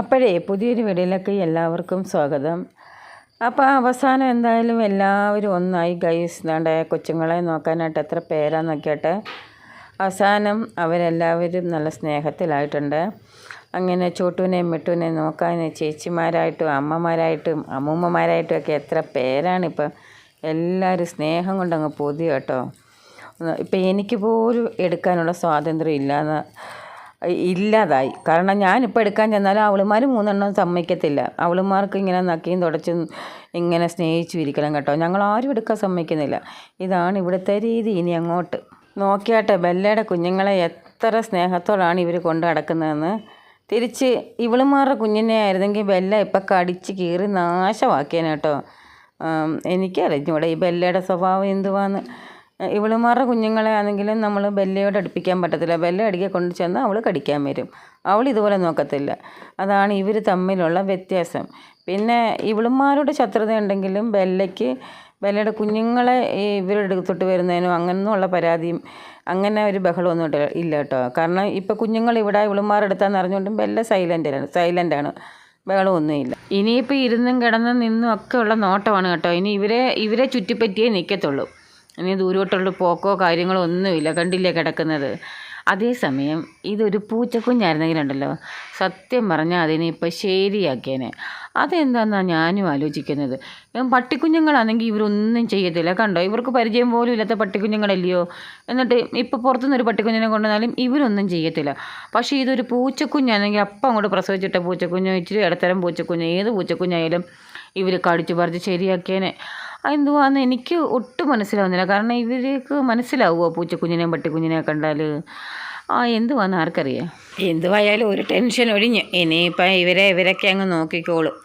അപ്പോഴേ പുതിയൊരു വീഡിയോയിലേക്ക് എല്ലാവർക്കും സ്വാഗതം. അപ്പോൾ അവസാനം എന്തായാലും എല്ലാവരും ഒന്നായി ഗൈസ് നാണ്ട കൊച്ചുങ്ങളെ നോക്കാനായിട്ട് എത്ര പേരാ നോക്കിയിട്ട് അവസാനം അവരെല്ലാവരും നല്ല സ്നേഹത്തിലായിട്ടുണ്ട്. അങ്ങനെ ചോട്ടുവിനെയും മിട്ടുവിനെയും നോക്കാൻ ചേച്ചിമാരായിട്ടും അമ്മമാരായിട്ടും അമ്മൂമ്മമാരായിട്ടും ഒക്കെ എത്ര പേരാണിപ്പം. എല്ലാവരും സ്നേഹം കൊണ്ടങ്ങ് പൊതി കേട്ടോ. ഇപ്പം എനിക്ക് പോലും എടുക്കാനുള്ള സ്വാതന്ത്ര്യം ഇല്ലാന്ന് ഇല്ലാതായി. കാരണം ഞാനിപ്പോൾ എടുക്കാൻ ചെന്നാലും അവളുമാർ മൂന്നെണ്ണം സമ്മതിക്കത്തില്ല. അവളുമാർക്ക് ഇങ്ങനെ നക്കിയും തുടച്ചും ഇങ്ങനെ സ്നേഹിച്ചു ഇരിക്കണം കേട്ടോ. ഞങ്ങൾ ആരും എടുക്കാൻ സമ്മതിക്കുന്നില്ല. ഇതാണ് ഇവിടുത്തെ രീതി. ഇനി അങ്ങോട്ട് നോക്കിയാട്ടെ ബെല്ലയുടെ കുഞ്ഞുങ്ങളെ എത്ര സ്നേഹത്തോടാണ് ഇവർ കൊണ്ട് നടക്കുന്നതെന്ന്. തിരിച്ച് ഇവളുമാരുടെ കുഞ്ഞിനെ ആയിരുന്നെങ്കിൽ ബെല്ല ഇപ്പം കടിച്ച് കീറി നാശമാക്കിയേനെ കേട്ടോ. എനിക്കറിഞ്ഞൂടെ ഈ ബെല്ലയുടെ സ്വഭാവം എന്തുവാന്ന്. ഇവളുമാരുടെ കുഞ്ഞുങ്ങളെ ആണെങ്കിലും നമ്മൾ ബെല്ലയോട് അടുപ്പിക്കാൻ പറ്റത്തില്ല. ബെല്ല അടിക്കെ കൊണ്ടു ചെന്നാൽ അവൾ കടിക്കാൻ വരും. അവൾ ഇതുപോലെ നോക്കത്തില്ല. അതാണ് ഇവർ തമ്മിലുള്ള വ്യത്യാസം. പിന്നെ ഇവളുമാരുടെ ശത്രുത ഉണ്ടെങ്കിലും ബെല്ലയ്ക്ക് ബെല്ലയുടെ കുഞ്ഞുങ്ങളെ ഈ ഇവരുടെ അടുത്തോട്ട് വരുന്നതിനും അങ്ങനെയൊന്നുള്ള പരാതിയും അങ്ങനെ ഒരു ബഹളമൊന്നും ഇല്ല കേട്ടോ. കാരണം ഇപ്പോൾ കുഞ്ഞുങ്ങൾ ഇവിടെ ഇവളുമാരുടെ അടുത്താന്ന് അറിഞ്ഞുകൊണ്ടും ബെല്ല സൈലന്റാണ് സൈലന്റാണ് ബഹളമൊന്നുമില്ല. ഇനിയിപ്പോൾ ഇരുന്നും കിടന്നും നിന്നും ഒക്കെ ഉള്ള നോട്ടമാണ് കേട്ടോ. ഇനി ഇവരെ ഇവരെ ചുറ്റിപ്പറ്റിയേ നിൽക്കത്തുള്ളൂ ഇനി ദൂരോട്ടുള്ള പോക്കോ കാര്യങ്ങളോ ഒന്നുമില്ല. കണ്ടില്ലേ കിടക്കുന്നത്? അതേസമയം ഇതൊരു പൂച്ചക്കുഞ്ഞായിരുന്നെങ്കിലുണ്ടല്ലോ. സത്യം പറഞ്ഞാൽ അതിനെ ഇപ്പോൾ ശരിയാക്കിയേനെ. അതെന്താണെന്നാണ് ഞാനും ആലോചിക്കുന്നത്? പട്ടിക്കുഞ്ഞുങ്ങളാണെങ്കിൽ ഇവരൊന്നും ചെയ്യത്തില്ല. കണ്ടോ? ഇവർക്ക് പരിചയം പോലും ഇല്ലാത്ത പട്ടിക്കുഞ്ഞുങ്ങളല്ലയോ? എന്നിട്ട് ഇപ്പോൾ പുറത്തുനിന്ന് ഒരു പട്ടിക്കുഞ്ഞിനെ കൊണ്ടുവന്നാലും ഇവരൊന്നും ചെയ്യത്തില്ല. പക്ഷേ ഇതൊരു പൂച്ചക്കുഞ്ഞാണെങ്കിൽ അപ്പം അങ്ങോട്ട് പ്രസവിച്ചിട്ട പൂച്ചക്കുഞ്ഞോ ഇച്ചിരി ഇടത്തരം പൂച്ചക്കുഞ്ഞോ ഏത് പൂച്ചക്കുഞ്ഞായാലും ഇവർ കടിച്ചു പറിച്ച് ശരിയാക്കിയേനെ. എന്തുവാന്ന് എനിക്ക് ഒട്ടും മനസ്സിലാവുന്നില്ല. കാരണം ഇവർക്ക് മനസ്സിലാവുമോ പൂച്ചക്കുഞ്ഞിനെയും പട്ടിക്കുഞ്ഞിനെയും കണ്ടാൽ ആ എന്തുവാന്ന് ആർക്കറിയാം? എന്തുവായാലും ഒരു ടെൻഷൻ ഒഴിഞ്ഞ്. ഇനിയിപ്പം ഇവരെ ഇവരൊക്കെ അങ്ങ് നോക്കിക്കോളും.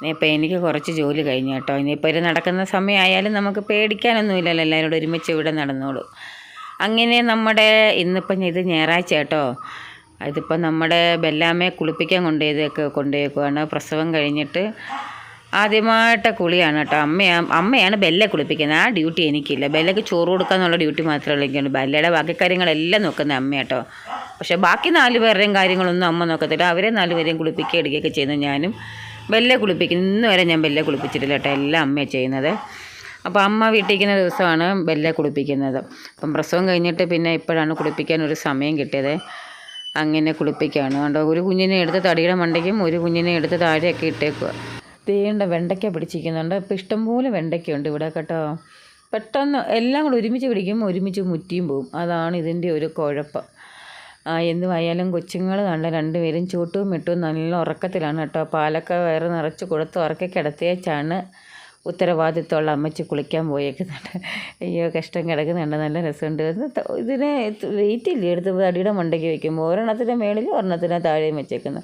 ഇനിയിപ്പോൾ എനിക്ക് കുറച്ച് ജോലി കഴിഞ്ഞു കേട്ടോ. ഇനിയിപ്പോൾ ഇത് നടക്കുന്ന സമയമായാലും നമുക്ക് പേടിക്കാനൊന്നുമില്ലല്ലോ. എല്ലാവരോടും ഒരുമിച്ച് ഇവിടെ നടന്നോളൂ. അങ്ങനെ നമ്മുടെ ഇന്നിപ്പം ഇത് ഞായറാഴ്ച കേട്ടോ. അതിപ്പോൾ നമ്മുടെ ബെല്ലാമ്മയെ കുളിപ്പിക്കാൻ കൊണ്ടുപോയതൊക്കെ കൊണ്ടുപോയേക്കുവാണ്. പ്രസവം കഴിഞ്ഞിട്ട് ആദ്യമായിട്ട് കുളിയാണ് കേട്ടോ. അമ്മയാണ് അമ്മയാണ് ബെല്ലെ കുളിപ്പിക്കുന്നത്. ആ ഡ്യൂട്ടി എനിക്കില്ല. ബെല്ലക്ക് ചോറ് കൊടുക്കാന്നുള്ള ഡ്യൂട്ടി മാത്രമേ എനിക്കുണ്ട് ബെല്ലയുടെ ബാക്കി കാര്യങ്ങളെല്ലാം നോക്കുന്ന അമ്മ കേട്ടോ. പക്ഷേ ബാക്കി നാല് പേരുടെയും കാര്യങ്ങളൊന്നും അമ്മ നോക്കത്തില്ല. അവരെ നാല് പേരെയും കുളിപ്പിക്കുക എടുക്കുകയൊക്കെ ചെയ്യുന്നു ഞാനും. ബെല്ലെ കുളിപ്പിക്കുന്നു ഇന്ന് വരെ ഞാൻ ബെല്ലെ കുളിപ്പിച്ചിട്ടില്ല കേട്ടോ. എല്ലാം അമ്മയാണ് ചെയ്യുന്നത്. അപ്പോൾ അമ്മ വീട്ടിരിക്കുന്ന ദിവസമാണ് ബെല്ലെ കുളിപ്പിക്കുന്നത്. അപ്പം പ്രസവം കഴിഞ്ഞിട്ട് പിന്നെ ഇപ്പോഴാണ് കുളിപ്പിക്കാൻ ഒരു സമയം കിട്ടിയത്. അങ്ങനെ കുളിപ്പിക്കുകയാണ്. കണ്ടോ ഒരു കുഞ്ഞിനെ എടുത്ത് തടിയുടെ മണ്ടയ്ക്കും ഒരു കുഞ്ഞിനെ എടുത്ത് താഴെയൊക്കെ ഇട്ടേക്കുക തേണ്ട വെണ്ടയ്ക്ക പിടിച്ചിരിക്കുന്നുണ്ട്. അപ്പോൾ ഇഷ്ടംപോലെ വെണ്ടയ്ക്കയുണ്ട് ഇവിടെ കേട്ടോ. പെട്ടെന്ന് എല്ലാം കൂടെ ഒരുമിച്ച് പിടിക്കും ഒരുമിച്ച് മുറ്റിയും പോവും അതാണ് ഇതിന്റെ ഒരു കുഴപ്പം. എന്തുമായാലും കൊച്ചുങ്ങൾ കണ്ട രണ്ടുപേരും ചൂട്ടും മിട്ടും നല്ല ഉറക്കത്തിലാണ് കേട്ടോ. പാലൊക്കെ വയറ് നിറച്ച് കൊടുത്ത് ഉറക്കി കിടത്തിയേച്ചാണ് ഉത്തരവാദിത്തമുള്ള അമ്മച്ചി കുളിക്കാൻ പോയേക്കുന്നുണ്ട്. അയ്യോ കഷ്ടം കിടക്കുന്നുണ്ട്. നല്ല രസമുണ്ട്. ഇതിനെ വെയിറ്റ് ഇല്ല? എടുത്ത് അടിയുടെ മണ്ടയ്ക്ക് വയ്ക്കുമ്പോൾ ഒരെണ്ണത്തിന്റെ മേളിൽ ഒരെണ്ണത്തിന്റെ താഴെയും വെച്ചേക്കുന്നു.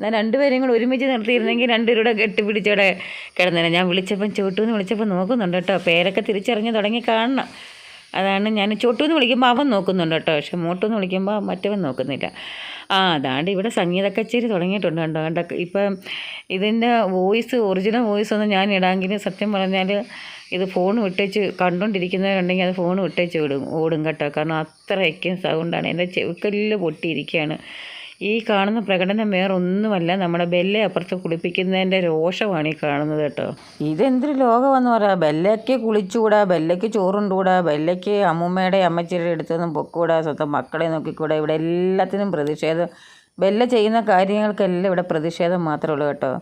എന്നാൽ രണ്ടുപേരെയും കൂടെ ഒരുമിച്ച് നിർത്തിയിരുന്നെങ്കിൽ രണ്ടുപേരുടെ കെട്ടിപ്പിടിച്ചവിടെ കിടന്നേനെ ഞാൻ വിളിച്ചപ്പം ചോട്ടു എന്ന് വിളിച്ചപ്പോൾ നോക്കുന്നുണ്ട് കേട്ടോ. പേരൊക്കെ തിരിച്ചറിഞ്ഞ് തുടങ്ങി കാണണം. അതാണ് ഞാൻ ചോട്ടു എന്ന് വിളിക്കുമ്പോൾ അവൻ നോക്കുന്നുണ്ട് കേട്ടോ. പക്ഷെ മോട്ടു എന്ന് വിളിക്കുമ്പോൾ മറ്റവൻ നോക്കുന്നില്ല. ആ അതാണ്ട് ഇവിടെ സംഗീത കച്ചേരി തുടങ്ങിയിട്ടുണ്ട് കേട്ടോ കണ്ട? ഇപ്പം ഇതിന്റെ വോയിസ് ഒറിജിനൽ വോയിസ് ഒന്നും ഞാൻ ഇടാമെങ്കിൽ സത്യം പറഞ്ഞാൽ ഇത് ഫോൺ വിട്ടേച്ച് കണ്ടുകൊണ്ടിരിക്കുന്നവരുണ്ടെങ്കിൽ അത് ഫോൺ വിട്ടേച്ച് വിടും. ഓടും കേട്ടോ. കാരണം അത്രയ്ക്കും സൗണ്ടാണ് എന്റെ ചെവിക്കല്ല് പൊട്ടിയിരിക്കുകയാണ്. ഈ കാണുന്ന പ്രകടനം വേറെ ഒന്നുമല്ല നമ്മുടെ ബെല്ലെ അപ്പുറത്ത് കുളിപ്പിക്കുന്നതിന്റെ രോഷമാണ് ഈ കാണുന്നത് കേട്ടോ. ഇതെന്തൊരു ലോകമെന്ന് പറയാം. ബെല്ലയ്ക്ക് കുളിച്ചുകൂടാ ബെല്ലയ്ക്ക് ചോറുണ്ടൂടാ ബെല്ലയ്ക്ക് അമ്മൂമ്മയുടെ അമ്മച്ചിയുടെ അടുത്തൊന്നും പൊക്കൂടാ സ്വന്തം മക്കളെ നോക്കിക്കൂടാ. ഇവിടെ എല്ലാത്തിനും പ്രതിഷേധം. ബെല്ല ചെയ്യുന്ന കാര്യങ്ങൾക്കെല്ലാം ഇവിടെ പ്രതിഷേധം മാത്രമേ ഉള്ളൂ കേട്ടോ.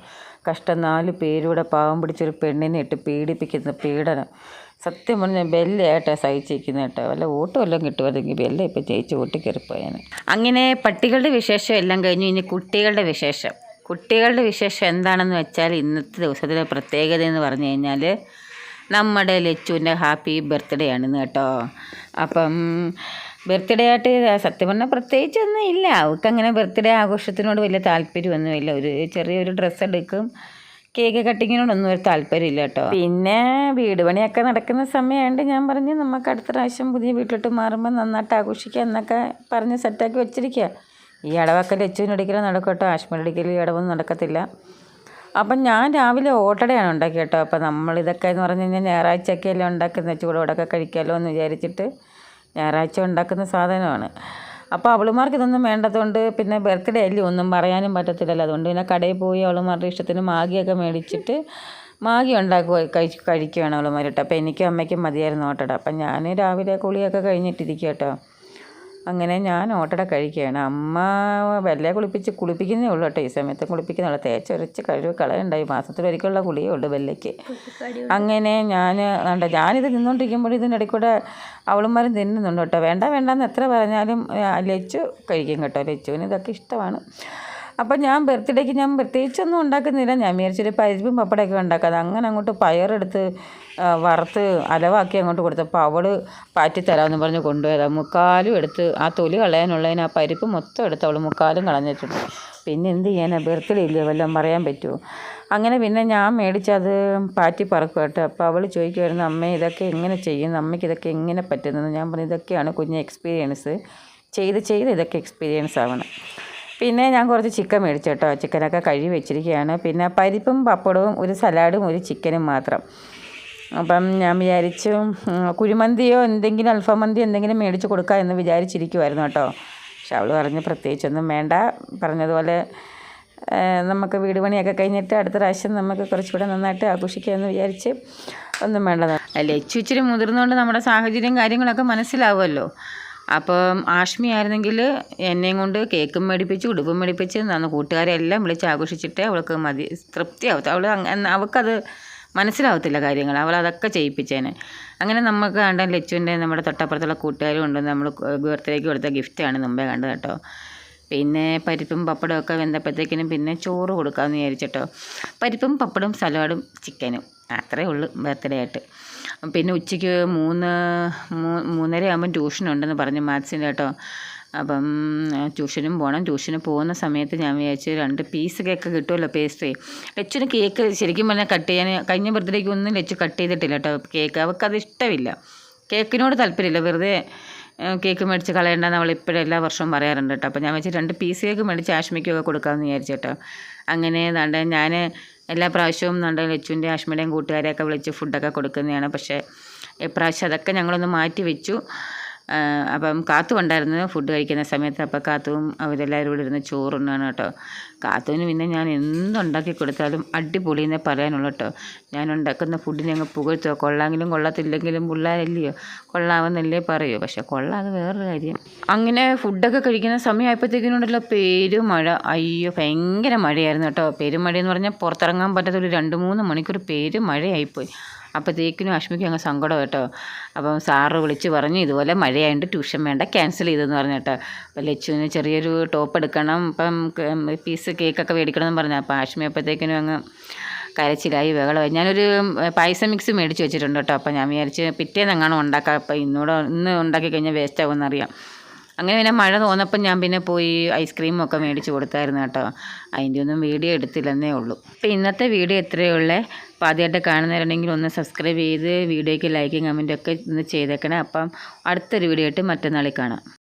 കഷ്ടം നാല് പേരൂടെ പാവം പിടിച്ചൊരു പെണ്ണിനെ ഇട്ട് പീഡിപ്പിക്കുന്ന പീഡനം. സത്യം പറഞ്ഞാൽ ബെല്ലയായിട്ടാ സഹിച്ചിരിക്കുന്നത് കേട്ടോ. വല്ല ഓട്ടം എല്ലാം കിട്ടുമായിരുന്നെങ്കിൽ ബെല്ല ഇപ്പം ജയിച്ച് ഓട്ടി കയറിപ്പോയാണ് അങ്ങനെ പട്ടികളുടെ വിശേഷം എല്ലാം കഴിഞ്ഞു. ഇനി കുട്ടികളുടെ വിശേഷം. കുട്ടികളുടെ വിശേഷം എന്താണെന്ന് വെച്ചാൽ ഇന്നത്തെ ദിവസത്തിലെ പ്രത്യേകത എന്ന് പറഞ്ഞു കഴിഞ്ഞാൽ നമ്മുടെ ലച്ചുവിന്റെ ഹാപ്പി ബർത്ത്ഡേ ആണെന്ന് കേട്ടോ. അപ്പം ബർത്ത്ഡേ ആയിട്ട് സത്യം പറഞ്ഞാൽ പ്രത്യേകിച്ചൊന്നും ഇല്ല. അവൾക്ക് ബർത്ത്ഡേ ആഘോഷത്തിനോട് വലിയ താല്പര്യമൊന്നുമില്ല. ഒരു ചെറിയൊരു ഡ്രസ്സ് എടുക്കും. കേക്ക് കട്ടിങ്ങിനോടൊന്നും ഒരു താല്പര്യമില്ല കേട്ടോ. പിന്നെ വീട് പണിയൊക്കെ നടക്കുന്ന സമയമായതുകൊണ്ട് ഞാൻ പറഞ്ഞു നമുക്ക് അടുത്ത പ്രാവശ്യം പുതിയ വീട്ടിലോട്ട് മാറുമ്പോൾ നന്നായിട്ട് ആഘോഷിക്കുക എന്നൊക്കെ പറഞ്ഞ് സെറ്റാക്കി വെച്ചിരിക്കുക ഈ അടവൊക്കെ ലച്ചുവിനടിക്കലും നടക്കട്ടോ ആശ്മലടിക്കൽ ഈ അടവൊന്നും നടക്കത്തില്ല. അപ്പം ഞാൻ രാവിലെ ഓട്ടടയാണ് ഉണ്ടാക്കി കേട്ടോ. അപ്പം നമ്മളിതൊക്കെ എന്ന് പറഞ്ഞു കഴിഞ്ഞാൽ ഞായറാഴ്ചയൊക്കെയല്ലേ ഉണ്ടാക്കുന്ന. ചൂടോടൊക്കെ കഴിക്കാമല്ലോ എന്ന് വിചാരിച്ചിട്ട് ഞായറാഴ്ച ഉണ്ടാക്കുന്ന സാധനമാണ്. അപ്പോൾ അവളുമാർക്ക് ഇതൊന്നും വേണ്ടതുകൊണ്ട് പിന്നെ ബർത്ത്ഡേ അല്ലേ ഒന്നും പറയാനും പറ്റത്തില്ലല്ലോ. അതുകൊണ്ട് പിന്നെ കടയിൽ പോയി അവളുമാരുടെ ഇഷ്ടത്തിന് മാഗിയൊക്കെ മേടിച്ചിട്ട് മാഗി ഉണ്ടാക്കുക കഴിച്ച് കഴിക്കുകയാണ് അവളുമാരിട്ട് അപ്പോൾ എനിക്കും അമ്മയ്ക്കും മതിയായിരുന്നു കേട്ടോ അപ്പം ഞാൻ രാവിലെ കുളിയൊക്കെ കഴിഞ്ഞിട്ടിരിക്കുക കേട്ടോ അങ്ങനെ ഞാൻ ഓട്ടട കഴിക്കുകയാണ് അമ്മ വല്ല കുളിപ്പിച്ച് കുളിപ്പിക്കുന്നേ ഉള്ളൂ കേട്ടോ. ഈ സമയത്ത് കുളിപ്പിക്കുന്നുള്ളൂ തേച്ചൊരച്ച് കഴിവ് കളയുണ്ടായി മാസത്തിലൊരിക്കലുള്ള കുളിയേ ഉള്ളൂ വെല്ലയ്ക്ക് അങ്ങനെ ഞാൻ വേണ്ട ഞാനിത് നിന്നുകൊണ്ടിരിക്കുമ്പോൾ ഇതിന്റെ ഇടയ്ക്കൂടെ അവളും അവളുമാരും തിന്നുന്നുണ്ട് കേട്ടോ. വേണ്ട വേണ്ടെന്ന് എത്ര പറഞ്ഞാലും ലച്ചു കഴിക്കും കേട്ടോ. ലച്ചുവിന് ഇതൊക്കെ ഇഷ്ടമാണ്. അപ്പം ഞാൻ ബർത്ത്ഡേക്ക് ഞാൻ പ്രത്യേകിച്ചൊന്നും ഉണ്ടാക്കുന്നില്ല. ഞാൻ വിചാരിച്ചൊരു പരിപ്പും പപ്പടമൊക്കെ ഉണ്ടാക്കാതെ അങ്ങനെ അങ്ങോട്ട് പയറെടുത്ത് വറുത്ത് അലവാക്കി അങ്ങോട്ട് കൊടുത്തപ്പോൾ അവൾ പാറ്റി തരാമെന്ന് പറഞ്ഞ് കൊണ്ടുപോയതാണ് മുക്കാലും എടുത്ത് ആ തൊലി കളയാനുള്ളതിന് ആ പരിപ്പ് മൊത്തം എടുത്ത് അവൾ മുക്കാലും കളഞ്ഞിട്ടുണ്ട്. പിന്നെ എന്ത് ചെയ്യാനാ? ബർത്ത്ഡേ ഇല്ലേ? വല്ലതും പറയാൻ പറ്റുമോ അങ്ങനെ പിന്നെ ഞാൻ മേടിച്ചത് പാറ്റി പറക്കും അപ്പോൾ അവൾ ചോദിക്കുമായിരുന്നു അമ്മ ഇതൊക്കെ എങ്ങനെ ചെയ്യുന്നു അമ്മയ്ക്ക് ഇതൊക്കെ എങ്ങനെ പറ്റുന്നത് ഞാൻ പറഞ്ഞു ഇതൊക്കെയാണ് കുഞ്ഞ് എക്സ്പീരിയൻസ് ചെയ്ത് ചെയ്ത് ഇതൊക്കെ എക്സ്പീരിയൻസ് ആവണം. പിന്നെ ഞാൻ കുറച്ച് ചിക്കൻ മേടിച്ചു കേട്ടോ. ചിക്കനൊക്കെ കഴുകി വെച്ചിരിക്കുകയാണ്. പിന്നെ പരിപ്പും പപ്പടവും ഒരു സലാഡും ഒരു ചിക്കനും മാത്രം. അപ്പം ഞാൻ വിചാരിച്ചു കുഴിമന്തിയോ എന്തെങ്കിലും അൽഫാം മന്തി എന്തെങ്കിലും മേടിച്ച് കൊടുക്കാം എന്ന് വിചാരിച്ചിരിക്കുമായിരുന്നു കേട്ടോ. പക്ഷെ അവൾ പറഞ്ഞ് പ്രത്യേകിച്ചൊന്നും വേണ്ട. പറഞ്ഞതുപോലെ നമുക്ക് വീട് പണിയൊക്കെ കഴിഞ്ഞിട്ട് അടുത്ത പ്രാവശ്യം നമുക്ക് കുറച്ചുകൂടെ നന്നായിട്ട് ആഘോഷിക്കാമെന്ന് വിചാരിച്ച് ഒന്നും വേണ്ടതാണ്. അല്ലേ? ഇച്ചിരി മുതിർന്നുകൊണ്ട് നമ്മുടെ സാഹചര്യം കാര്യങ്ങളൊക്കെ മനസ്സിലാവുമല്ലോ. അപ്പം ആഷ്മി ആയിരുന്നെങ്കിൽ എന്നെയും കൊണ്ട് കേക്കും മേടിപ്പിച്ച് ഉടുപ്പും മേടിപ്പിച്ച് നന്ന് കൂട്ടുകാരെ എല്ലാം വിളിച്ച് ആഘോഷിച്ചിട്ടേ അവൾക്ക് മതി തൃപ്തിയാവത്ത. അവൾ അവൾക്കത് മനസ്സിലാവത്തില്ല കാര്യങ്ങൾ അവൾ അതൊക്കെ ചെയ്യിപ്പിച്ചേനെ. അങ്ങനെ നമുക്ക് കണ്ട ലച്ചുവിന്റെ നമ്മുടെ തൊട്ടപ്പുറത്തുള്ള കൂട്ടുകാരും ഉണ്ട്. നമ്മൾ ബർത്ത്ഡേക്ക് കൊടുത്ത ഗിഫ്റ്റാണ് മുമ്പേ കണ്ടത് കേട്ടോ. പിന്നെ പരിപ്പും പപ്പടവും ഒക്കെ വെന്തപ്പോഴത്തേക്കിനും പിന്നെ ചോറ് കൊടുക്കാമെന്ന് വിചാരിച്ചിട്ടോ. പരിപ്പും പപ്പടവും സലാഡും ചിക്കനും. അത്രേ ഉള്ളൂ ബർത്ത്ഡേ ആയിട്ട്. പിന്നെ ഉച്ചയ്ക്ക് മൂന്ന് മൂന്നര ആകുമ്പം ട്യൂഷനുണ്ടെന്ന് പറഞ്ഞു മാത്സിന്റെ കേട്ടോ. അപ്പം ട്യൂഷനും പോകണം ട്യൂഷന് പോകുന്ന സമയത്ത് ഞാൻ വിചാരിച്ചു രണ്ട് പീസ് കേക്ക് കിട്ടുമല്ലോ പേസ്ട്രി ലച്ചിന് കേക്ക് ശരിക്കും പറഞ്ഞാൽ കട്ട് ചെയ്യാൻ കഴിഞ്ഞ ബർത്ത്ഡേക്ക് ഒന്നും ലച്ചു കട്ട് ചെയ്തിട്ടില്ല കേട്ടോ കേക്ക് അവൾക്കത് ഇഷ്ടമില്ല. കേക്കിനോട് താല്പര്യമില്ല. വെറുതെ കേക്ക് മേടിച്ച് കളയണ്ടെന്ന് അവൾ ഇപ്പോഴും എല്ലാ വർഷവും പറയാറുണ്ട് കേട്ടോ. അപ്പോൾ ഞാൻ വെച്ച് രണ്ട് പീസ് കേക്ക് മേടിച്ച് ആശ്മിക്കൊക്കെ കൊടുക്കാമെന്ന് വിചാരിച്ചു കേട്ടോ. അങ്ങനെ ഏതാണ്ട് ഞാൻ എല്ലാ പ്രാവശ്യവും നമ്മുടെ ലച്ചുവിന്റെ ആഷ്മിയുടെയും കൂട്ടുകാരെയൊക്കെ വിളിച്ച് ഫുഡൊക്കെ കൊടുക്കുന്നതാണ്. പക്ഷേ ഇപ്രാവശ്യം അതൊക്കെ ഞങ്ങളൊന്ന് മാറ്റി വെച്ചു. അപ്പം കാത്തു ഉണ്ടായിരുന്നു ഫുഡ് കഴിക്കുന്ന സമയത്ത്. അപ്പോൾ കാത്തുവും അവരെല്ലാവരും കൂടി ഇരുന്ന് ചോറുണ്ണാണ് കേട്ടോ. കാത്തുവിന് പിന്നെ ഞാൻ എന്തുണ്ടാക്കി കൊടുത്താലും അടിപൊളി എന്നേ പറയാനുള്ളൂ കേട്ടോ. ഞാൻ ഉണ്ടാക്കുന്ന ഫുഡിനെ അങ്ങ് പുകഴ്ത്തോ കൊള്ളാമെങ്കിലും കൊള്ളത്തില്ലെങ്കിലും പിള്ളേരല്ലയോ? കൊള്ളാമെന്നല്ലേ പറയൂ. പക്ഷെ കൊള്ളാതെ വേറൊരു കാര്യം. അങ്ങനെ ഫുഡൊക്കെ കഴിക്കുന്ന സമയമായപ്പോഴത്തേക്കിനുണ്ടല്ലോ പെരുമഴ. അയ്യോ ഭയങ്കര മഴയായിരുന്നു കേട്ടോ. പെരുമഴയെന്ന് പറഞ്ഞാൽ പുറത്തിറങ്ങാൻ പറ്റാത്ത ഒരു രണ്ട് മൂന്ന് മണിക്കൂർ പെരുമഴയായിപ്പോയി. അപ്പോഴത്തേക്കിനും അഷ്മിക്ക് അങ്ങ് സങ്കടം കേട്ടോ. അപ്പം സാറ് വിളിച്ച് പറഞ്ഞു ഇതുപോലെ മഴയായതുകൊണ്ട് ട്യൂഷൻ വേണ്ട ക്യാൻസൽ ചെയ്തെന്ന് പറഞ്ഞു കേട്ടോ. അപ്പോൾ ലച്ചുവിന് ചെറിയൊരു ടോപ്പ് എടുക്കണം ഇപ്പം പീസ് കേക്കൊക്കെ മേടിക്കണം എന്ന് പറഞ്ഞു. അപ്പോൾ അഷ്മി അപ്പോഴത്തേക്കിനും അങ്ങ് കരച്ചിലായി ബഹളമായി. ഞാനൊരു പൈസ മിക്സ് മേടിച്ച് വെച്ചിട്ടുണ്ട് കേട്ടോ. അപ്പോൾ ഞാൻ വിചാരിച്ച് പിറ്റേന്ന് എങ്ങാനും ഉണ്ടാക്കാം. അപ്പോൾ ഇന്നൂടെ ഇന്ന് ഉണ്ടാക്കി കഴിഞ്ഞാൽ വേസ്റ്റ് ആകുമെന്നറിയാം അങ്ങനെ പിന്നെ മഴ തോന്നപ്പം ഞാൻ പിന്നെ പോയി ഐസ്ക്രീമും ഒക്കെ മേടിച്ച് കൊടുത്തായിരുന്നു കേട്ടോ. അതിന്റെ ഒന്നും വീഡിയോ എടുത്തില്ലെന്നേ ഉള്ളൂ. അപ്പോൾ ഇന്നത്തെ വീഡിയോ ഇത്രയേ ഉള്ളേ? അപ്പോൾ ആദ്യമായിട്ട് കാണുന്നവരുണ്ടെങ്കിൽ ഒന്ന് സബ്സ്ക്രൈബ് ചെയ്ത് വീഡിയോയ്ക്ക് ലൈക്കും കമന്റും ഒക്കെ ഒന്ന് ചെയ്തേക്കണേ. അപ്പം അടുത്തൊരു വീഡിയോ ആയിട്ട് മറ്റന്നാളിൽ കാണാം.